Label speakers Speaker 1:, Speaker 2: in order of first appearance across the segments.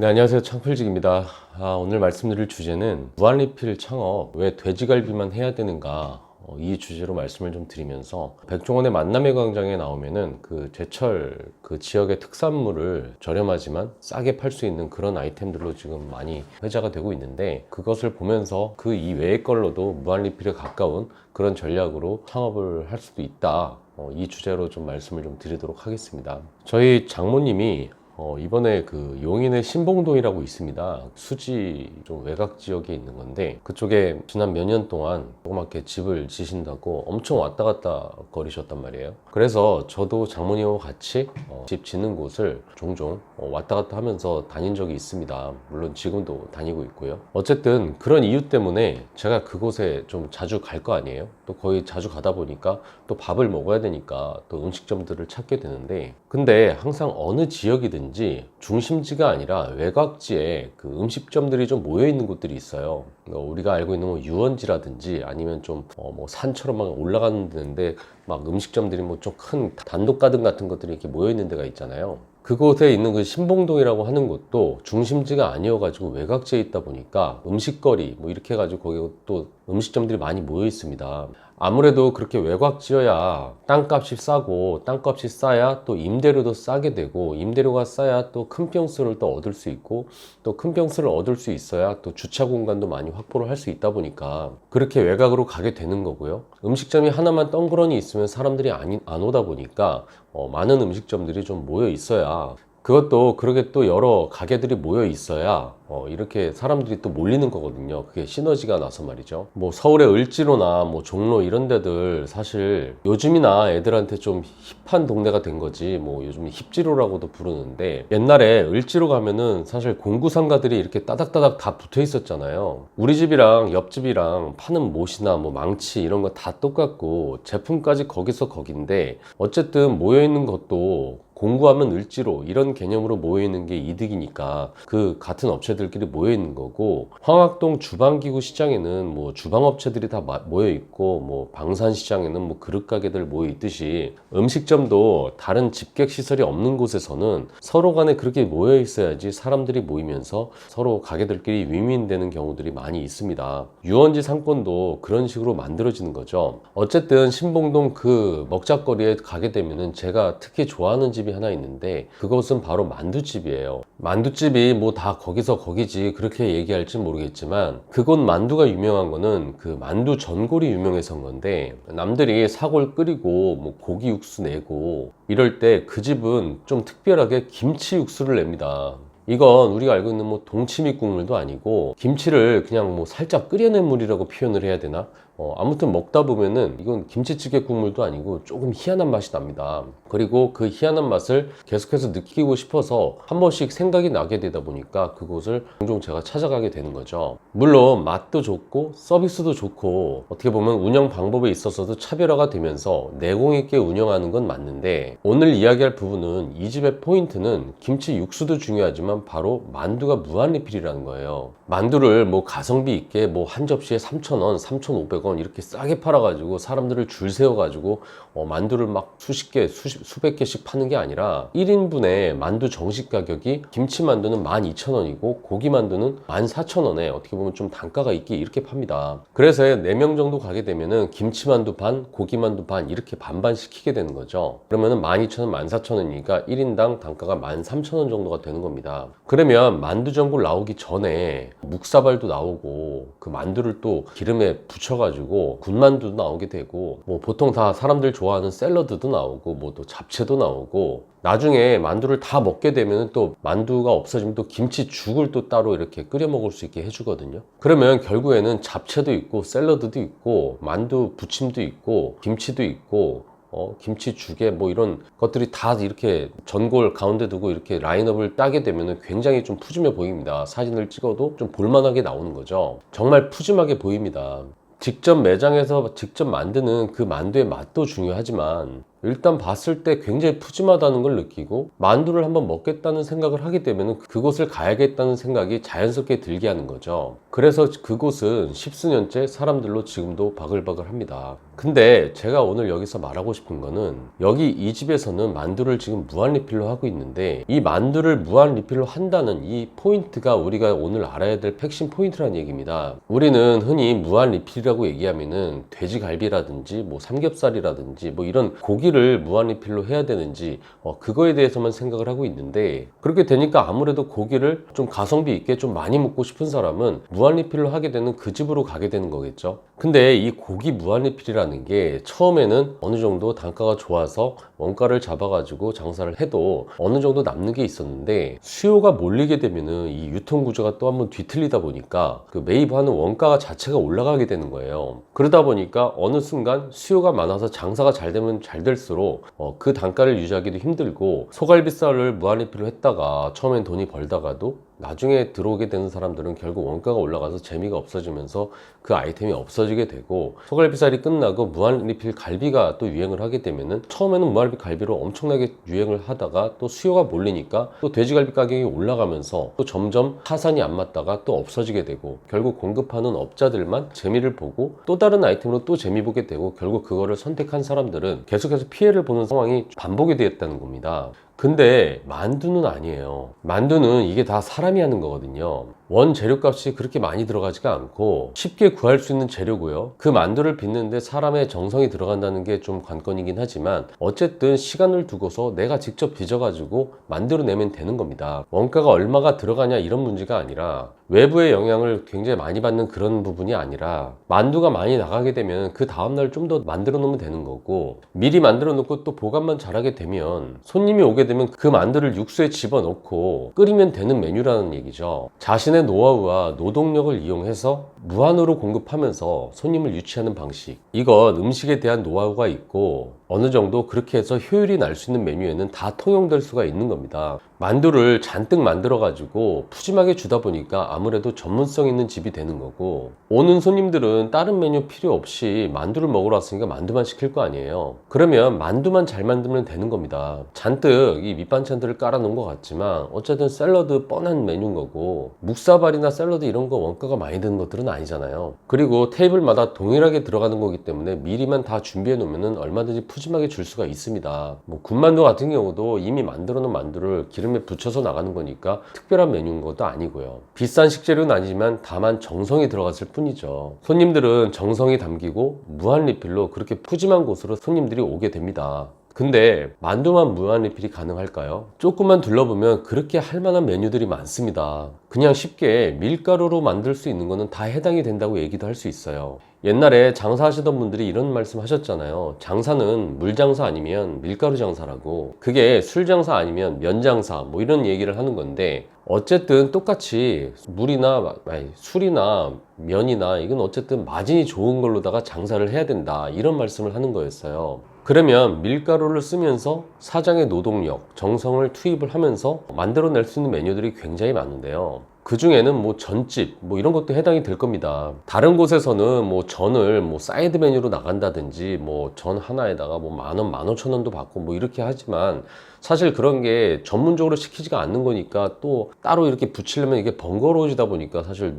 Speaker 1: 네, 안녕하세요. 창필직입니다. 아, 오늘 말씀드릴 주제는 무한리필 창업 왜 돼지갈비만 해야 되는가 어, 이 주제로 말씀을 좀 드리면서 백종원의 만남의 광장에 나오면은 그 제철 그 지역의 특산물을 저렴하지만 싸게 팔 수 있는 그런 아이템들로 지금 많이 회자가 되고 있는데 그것을 보면서 그 이외의 걸로도 무한리필에 가까운 그런 전략으로 창업을 할 수도 있다. 어, 이 주제로 좀 말씀을 좀 드리도록 하겠습니다. 저희 장모님이 어, 이번에 그 용인의 신봉동이라고 있습니다. 수지 좀 외곽 지역에 있는 건데 그쪽에 지난 몇 년 동안 조그맣게 집을 지신다고 엄청 왔다 갔다 거리셨단 말이에요. 그래서 저도 장모님하고 같이 어, 집 짓는 곳을 종종 어, 왔다 갔다 하면서 다닌 적이 있습니다. 물론 지금도 다니고 있고요. 어쨌든 그런 이유 때문에 제가 그곳에 좀 자주 갈 거 아니에요. 또 거의 자주 가다 보니까 또 밥을 먹어야 되니까 또 음식점들을 찾게 되는데 근데 항상 어느 지역이든 지 중심지가 아니라 외곽지에 그 음식점들이 좀 모여 있는 곳들이 있어요. 어, 우리가 알고 있는 뭐 유원지라든지 아니면 좀뭐 산처럼 막 올라가는 데인데 막 음식점들이 뭐 좀 큰 단독 가든 같은 것들이 이렇게 모여 있는 데가 있잖아요. 그곳에 있는 그 신봉동이라고 하는 곳도 중심지가 아니어가지고 외곽지에 있다 보니까 음식거리 뭐 이렇게 해가지고 거기 또 음식점들이 많이 모여 있습니다. 아무래도 그렇게 외곽 지어야 땅값이 싸고 땅값이 싸야 또 임대료도 싸게 되고 임대료가 싸야 또 큰 평수를 또 얻을 수 있고 또 큰 평수를 얻을 수 있어야 또 주차 공간도 많이 확보를 할 수 있다 보니까 그렇게 외곽으로 가게 되는 거고요. 음식점이 하나만 덩그러니 있으면 사람들이 안, 안 오다 보니까 어, 많은 음식점들이 좀 모여 있어야 그것도 그렇게 또 여러 가게들이 모여 있어야 어, 이렇게 사람들이 또 몰리는 거거든요. 그게 시너지가 나서 말이죠. 뭐 서울의 을지로나 뭐 종로 이런 데들 사실 요즘이나 애들한테 좀 힙한 동네가 된 거지. 뭐 요즘 힙지로라고도 부르는데 옛날에 을지로 가면은 사실 공구 상가들이 이렇게 따닥따닥 다 붙어 있었잖아요. 우리 집이랑 옆집이랑 파는 못이나 뭐 망치 이런 거 다 똑같고 제품까지 거기서 거긴데 어쨌든 모여 있는 것도 공구하면 을지로 이런 개념으로 모여 있는 게 이득이니까 그 같은 업체들끼리 모여 있는 거고 황학동 주방기구 시장에는 뭐 주방업체들이 다 모여 있고 뭐 방산 시장에는 뭐 그릇 가게들 모여 있듯이 음식점도 다른 집객 시설이 없는 곳에서는 서로 간에 그렇게 모여 있어야지 사람들이 모이면서 서로 가게들끼리 윈윈되는 경우들이 많이 있습니다. 유원지 상권도 그런 식으로 만들어지는 거죠. 어쨌든 신봉동 그 먹자거리에 가게 되면은 제가 특히 좋아하는 집이 하나 있는데 그것은 바로 만두집이에요. 만두집이 뭐 다 거기서 거기지 그렇게 얘기할지 모르겠지만 그곳 만두가 유명한 거는 그 만두 전골이 유명해서 인 건데 남들이 사골 끓이고 뭐 고기 육수 내고 이럴 때 그 집은 좀 특별하게 김치 육수를 냅니다. 이건 우리가 알고 있는 뭐 동치미 국물도 아니고 김치를 그냥 뭐 살짝 끓여낸 물이라고 표현을 해야 되나? 어, 아무튼 먹다 보면은 이건 김치찌개 국물도 아니고 조금 희한한 맛이 납니다. 그리고 그 희한한 맛을 계속해서 느끼고 싶어서 한 번씩 생각이 나게 되다 보니까 그곳을 종종 제가 찾아가게 되는 거죠. 물론 맛도 좋고 서비스도 좋고 어떻게 보면 운영 방법에 있어서도 차별화가 되면서 내공 있게 운영하는 건 맞는데 오늘 이야기할 부분은 이 집의 포인트는 김치 육수도 중요하지만 바로 만두가 무한 리필이라는 거예요. 만두를 뭐 가성비 있게 뭐 한 접시에 3,000원, 3,500원 이렇게 싸게 팔아가지고 사람들을 줄 세워가지고 어, 만두를 막 수십 개, 수십, 수백 개씩 파는 게 아니라 1인분의 만두 정식 가격이 김치 만두는 12,000원이고 고기 만두는 14,000원에 어떻게 보면 좀 단가가 있게 이렇게 팝니다. 그래서 4명 정도 가게 되면은 김치 만두 반, 고기 만두 반 이렇게 반반 시키게 되는 거죠. 그러면은 12,000원, 14,000원이니까 1인당 단가가 13,000원 정도가 되는 겁니다. 그러면 만두 전골 나오기 전에 묵사발도 나오고 그 만두를 또 기름에 붙여가지고 군만두도 나오게 되고 뭐 보통 다 사람들 좋아하는 샐러드도 나오고 뭐 또 잡채도 나오고 나중에 만두를 다 먹게 되면 또 만두가 없어지면 또 김치죽을 또 따로 이렇게 끓여 먹을 수 있게 해주거든요. 그러면 결국에는 잡채도 있고 샐러드도 있고 만두 부침도 있고 김치도 있고 어, 김치죽에 뭐 이런 것들이 다 이렇게 전골 가운데 두고 이렇게 라인업을 따게 되면 굉장히 좀 푸짐해 보입니다. 사진을 찍어도 좀 볼만하게 나오는 거죠. 정말 푸짐하게 보입니다. 직접 매장에서 직접 만드는 그 만두의 맛도 중요하지만 일단 봤을 때 굉장히 푸짐하다는 걸 느끼고 만두를 한번 먹겠다는 생각을 하게 되면 그곳을 가야겠다는 생각이 자연스럽게 들게 하는 거죠. 그래서 그곳은 십수년째 사람들로 지금도 바글바글 합니다. 근데 제가 오늘 여기서 말하고 싶은 거는 여기 이 집에서는 만두를 지금 무한 리필로 하고 있는데 이 만두를 무한 리필로 한다는 이 포인트가 우리가 오늘 알아야 될 핵심 포인트라는 얘기입니다. 우리는 흔히 무한 리필이라고 얘기하면은 돼지갈비라든지 뭐 삼겹살이라든지 뭐 이런 고기 를 무한 리필로 해야 되는지 어, 그거에 대해서만 생각을 하고 있는데 그렇게 되니까 아무래도 고기를 좀 가성비 있게 좀 많이 먹고 싶은 사람은 무한 리필로 하게 되는 그 집으로 가게 되는 거겠죠. 근데 이 고기 무한 리필이라는 게 처음에는 어느 정도 단가가 좋아서 원가를 잡아가지고 장사를 해도 어느 정도 남는 게 있었는데 수요가 몰리게 되면은 이 유통 구조가 또 한번 뒤틀리다 보니까 그 매입하는 원가 자체가 올라가게 되는 거예요. 그러다 보니까 어느 순간 수요가 많아서 장사가 잘 되면 잘 될 수록 어, 그 단가를 유지하기도 힘들고 소갈비살을 무한리필로 했다가 처음엔 돈이 벌다가도 나중에 들어오게 되는 사람들은 결국 원가가 올라가서 재미가 없어지면서 그 아이템이 없어지게 되고 소갈비살이 끝나고 무한리필 갈비가 또 유행을 하게 되면은 처음에는 무한리필 갈비로 엄청나게 유행을 하다가 또 수요가 몰리니까 또 돼지갈비 가격이 올라가면서 또 점점 하산이 안 맞다가 또 없어지게 되고 결국 공급하는 업자들만 재미를 보고 또 다른 아이템으로 또 재미 보게 되고 결국 그거를 선택한 사람들은 계속해서 피해를 보는 상황이 반복이 되었다는 겁니다. 근데 만두는 아니에요. 만두는 이게 다 사람이 하는 거거든요. 원 재료값이 그렇게 많이 들어가지가 않고 쉽게 구할 수 있는 재료고요. 그 만두를 빚는데 사람의 정성이 들어간다는 게 좀 관건이긴 하지만 어쨌든 시간을 두고서 내가 직접 빚어가지고 만들어내면 되는 겁니다. 원가가 얼마가 들어가냐 이런 문제가 아니라 외부의 영향을 굉장히 많이 받는 그런 부분이 아니라 만두가 많이 나가게 되면 그 다음날 좀 더 만들어 놓으면 되는 거고 미리 만들어 놓고 또 보관만 잘하게 되면 손님이 오게 되면 그 만두를 육수에 집어 넣고 끓이면 되는 메뉴라는 얘기죠. 자신의 노하우와 노동력을 이용해서 무한으로 공급하면서 손님을 유치하는 방식. 이건 음식에 대한 노하우가 있고 어느 정도 그렇게 해서 효율이 날 수 있는 메뉴에는 다 통용될 수가 있는 겁니다. 만두를 잔뜩 만들어 가지고 푸짐하게 주다 보니까 아무래도 전문성 있는 집이 되는 거고 오는 손님들은 다른 메뉴 필요 없이 만두를 먹으러 왔으니까 만두만 시킬 거 아니에요. 그러면 만두만 잘 만들면 되는 겁니다. 잔뜩 이 밑반찬들을 깔아 놓은 것 같지만 어쨌든 샐러드 뻔한 메뉴인 거고 묵사발이나 샐러드 이런 거 원가가 많이 드는 것들은 아니잖아요. 그리고 테이블마다 동일하게 들어가는 거기 때문에 미리만 다 준비해 놓으면 얼마든지 푸짐하게 줄 수가 있습니다. 뭐 군만두 같은 경우도 이미 만들어 놓은 만두를 기름에 붙여서 나가는 거니까 특별한 메뉴인 것도 아니고요. 비싼 식재료는 아니지만 다만 정성이 들어갔을 뿐이죠. 손님들은 정성이 담기고 무한 리필로 그렇게 푸짐한 곳으로 손님들이 오게 됩니다. 근데 만두만 무한 리필이 가능할까요? 조금만 둘러보면 그렇게 할 만한 메뉴들이 많습니다. 그냥 쉽게 밀가루로 만들 수 있는 거는 다 해당이 된다고 얘기도 할 수 있어요. 옛날에 장사하시던 분들이 이런 말씀 하셨잖아요. 장사는 물 장사 아니면 밀가루 장사라고. 그게 술 장사 아니면 면 장사 뭐 이런 얘기를 하는 건데 어쨌든 똑같이 물이나 아니, 술이나 면이나 이건 어쨌든 마진이 좋은 걸로다가 장사를 해야 된다 이런 말씀을 하는 거였어요. 그러면 밀가루를 쓰면서 사장의 노동력, 정성을 투입을 하면서 만들어낼 수 있는 메뉴들이 굉장히 많은데요. 그 중에는 뭐 전집 뭐 이런 것도 해당이 될 겁니다. 다른 곳에서는 뭐 전을 뭐 사이드 메뉴로 나간다든지 뭐 전 하나에다가 뭐 만 원, 만 오천 원도 받고 뭐 이렇게 하지만 사실 그런 게 전문적으로 시키지가 않는 거니까 또 따로 이렇게 붙이려면 이게 번거로워지다 보니까 사실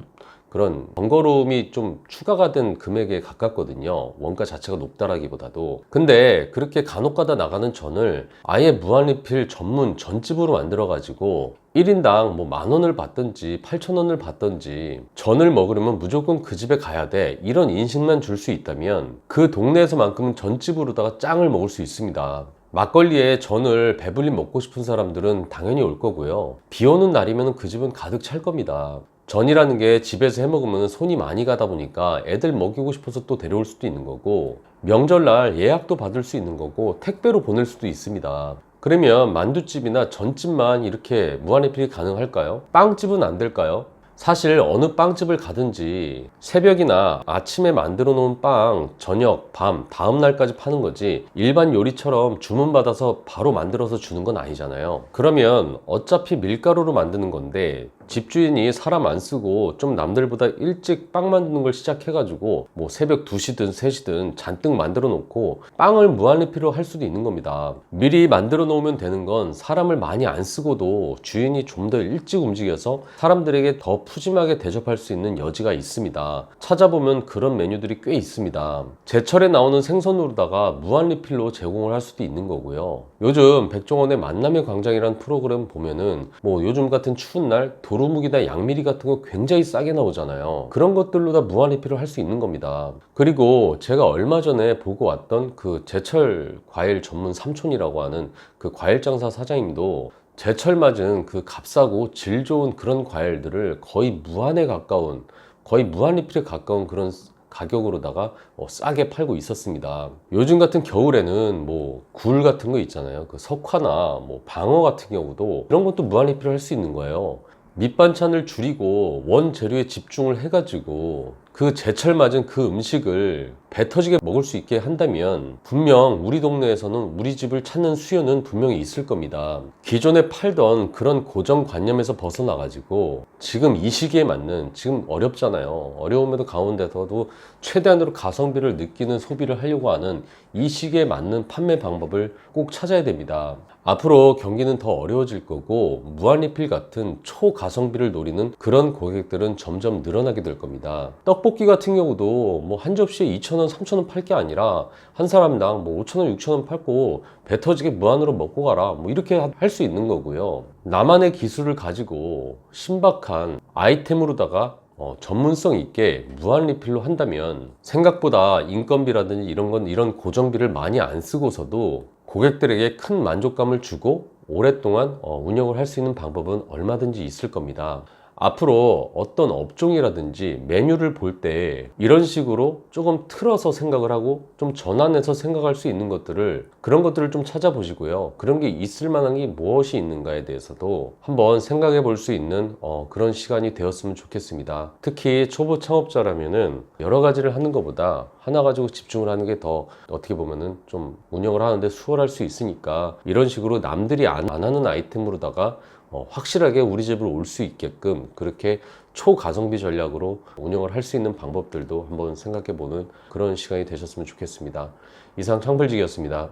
Speaker 1: 그런 번거로움이 좀 추가가 된 금액에 가깝거든요. 원가 자체가 높다라기보다도. 근데 그렇게 간혹가다 나가는 전을 아예 무한리필 전문 전집으로 만들어가지고 1인당 뭐 만 원을 받든지 8천 원을 받든지 전을 먹으려면 무조건 그 집에 가야 돼. 이런 인식만 줄 수 있다면 그 동네에서만큼은 전집으로다가 짱을 먹을 수 있습니다. 막걸리에 전을 배불리 먹고 싶은 사람들은 당연히 올 거고요. 비 오는 날이면 그 집은 가득 찰 겁니다. 전이라는 게 집에서 해 먹으면 손이 많이 가다 보니까 애들 먹이고 싶어서 또 데려올 수도 있는 거고 명절날 예약도 받을 수 있는 거고 택배로 보낼 수도 있습니다. 그러면 만두집이나 전집만 이렇게 무한리필이 가능할까요? 빵집은 안 될까요? 사실 어느 빵집을 가든지 새벽이나 아침에 만들어 놓은 빵 저녁, 밤, 다음 날까지 파는 거지 일반 요리처럼 주문받아서 바로 만들어서 주는 건 아니잖아요. 그러면 어차피 밀가루로 만드는 건데 집주인이 사람 안 쓰고 좀 남들보다 일찍 빵 만드는 걸 시작해가지고 뭐 새벽 2시든 3시든 잔뜩 만들어 놓고 빵을 무한리필로 할 수도 있는 겁니다. 미리 만들어 놓으면 되는 건 사람을 많이 안 쓰고도 주인이 좀 더 일찍 움직여서 사람들에게 더 푸짐하게 대접할 수 있는 여지가 있습니다. 찾아보면 그런 메뉴들이 꽤 있습니다. 제철에 나오는 생선으로다가 무한리필로 제공을 할 수도 있는 거고요. 요즘 백종원의 만남의 광장이라는 프로그램 보면은 뭐 요즘 같은 추운 날 도 루묵이나 양미리 같은 거 굉장히 싸게 나오잖아요. 그런 것들로 다 무한 리필을 할 수 있는 겁니다. 그리고 제가 얼마 전에 보고 왔던 그 제철 과일 전문 삼촌이라고 하는 그 과일 장사 사장님도 제철 맞은 그 값싸고 질 좋은 그런 과일들을 거의 무한에 가까운 거의 무한 리필에 가까운 그런 가격으로다가 어, 싸게 팔고 있었습니다. 요즘 같은 겨울에는 뭐 굴 같은 거 있잖아요. 그 석화나 뭐 방어 같은 경우도 이런 것도 무한 리필을 할 수 있는 거예요. 밑반찬을 줄이고 원재료에 집중을 해가지고 그 제철 맞은 그 음식을 배 터지게 먹을 수 있게 한다면 분명 우리 동네에서는 우리 집을 찾는 수요는 분명히 있을 겁니다. 기존에 팔던 그런 고정관념에서 벗어나가지고 지금 이 시기에 맞는 지금 어렵잖아요. 어려움에도 가운데서도 최대한으로 가성비를 느끼는 소비를 하려고 하는 이 시기에 맞는 판매 방법을 꼭 찾아야 됩니다. 앞으로 경기는 더 어려워질 거고 무한리필 같은 초가성비를 노리는 그런 고객들은 점점 늘어나게 될 겁니다. 떡볶이 같은 경우도 뭐 한 접시에 2,000원, 3,000원 팔 게 아니라 한 사람당 뭐 5,000원, 6,000원 팔고 배 터지게 무한으로 먹고 가라 뭐 이렇게 할 수 있는 거고요. 나만의 기술을 가지고 신박한 아이템으로다가 어, 전문성 있게 무한 리필로 한다면 생각보다 인건비라든지 이런 건 이런 고정비를 많이 안 쓰고서도 고객들에게 큰 만족감을 주고 오랫동안 어, 운영을 할 수 있는 방법은 얼마든지 있을 겁니다. 앞으로 어떤 업종이라든지 메뉴를 볼 때 이런 식으로 조금 틀어서 생각을 하고 좀 전환해서 생각할 수 있는 것들을 그런 것들을 좀 찾아보시고요. 그런 게 있을 만한 게 무엇이 있는가에 대해서도 한번 생각해 볼 수 있는 어, 그런 시간이 되었으면 좋겠습니다. 특히 초보 창업자라면은 여러 가지를 하는 것보다 하나 가지고 집중을 하는 게 더 어떻게 보면은 좀 운영을 하는데 수월할 수 있으니까 이런 식으로 남들이 안, 안 하는 아이템으로다가 어, 확실하게 우리 집으로 올 수 있게끔 그렇게 초가성비 전략으로 운영을 할 수 있는 방법들도 한번 생각해 보는 그런 시간이 되셨으면 좋겠습니다. 이상 창벌직이었습니다.